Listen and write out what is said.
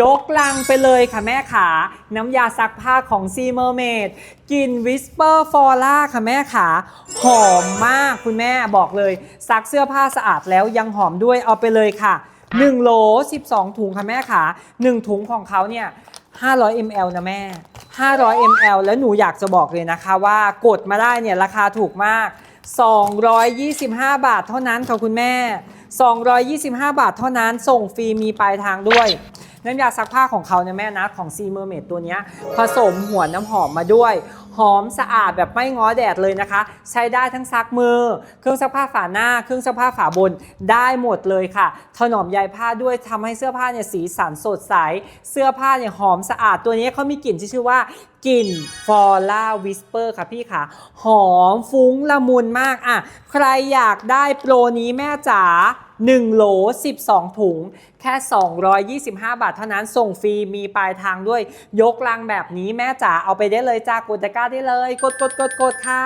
ยกลังไปเลยค่ะแม่ขา น้ำยาซักผ้าของซีเมอร์เมดกลิ่นวิสเปอร์ฟอร่าค่ะแม่ขาหอมมากคุณแม่บอกเลย ซักเสื้อผ้าสะอาดแล้วยังหอมด้วยเอาไปเลยค่ะ 1 โหล 12 ถุงค่ะแม่ขา 1 ถุงของเขาเนี่ย 500 ml นะแม่ 500 ml แล้วหนูอยากจะบอกเลยนะคะว่ากดมาได้เนี่ยราคาถูกมาก 225 บาทเท่านั้นค่ะคุณแม่ 225 บาทเท่านั้นส่งฟรีมีปลายทางด้วย น้ำยาซักผ้าของเขาเนี่ยแม่นะของซีเมอร์เมดตัวนี้ผสมหัวน้ำหอมมาด้วย หอมสะอาดแบบไม่ง้อแดดเลยนะคะ ใช้ได้ทั้งซักมือ เครื่องซักผ้าฝาหน้า เครื่องซักผ้าฝาบนได้หมดเลยค่ะ ถนอมใยผ้าด้วยทำให้เสื้อผ้าเนี่ยสีสันสดใส เสื้อผ้าเนี่ยหอมสะอาดตัวนี้เขามีกลิ่นที่ชื่อว่า กลิ่นฟอล่าวิสเปอร์ค่ะพี่ค่ะ หอมฟุ้งละมุนมากอะใครอยากได้โปรนี้แม่จ๋า1โหล 12 ถุง แค่ 225 บาทเท่านั้นส่งฟรีมีปลายทางด้วย ยกลังแบบนี้แม่จ๋าเอาไปได้เลยจ้ากดตะกร้าได้เลย กดกดกดกดค่ะ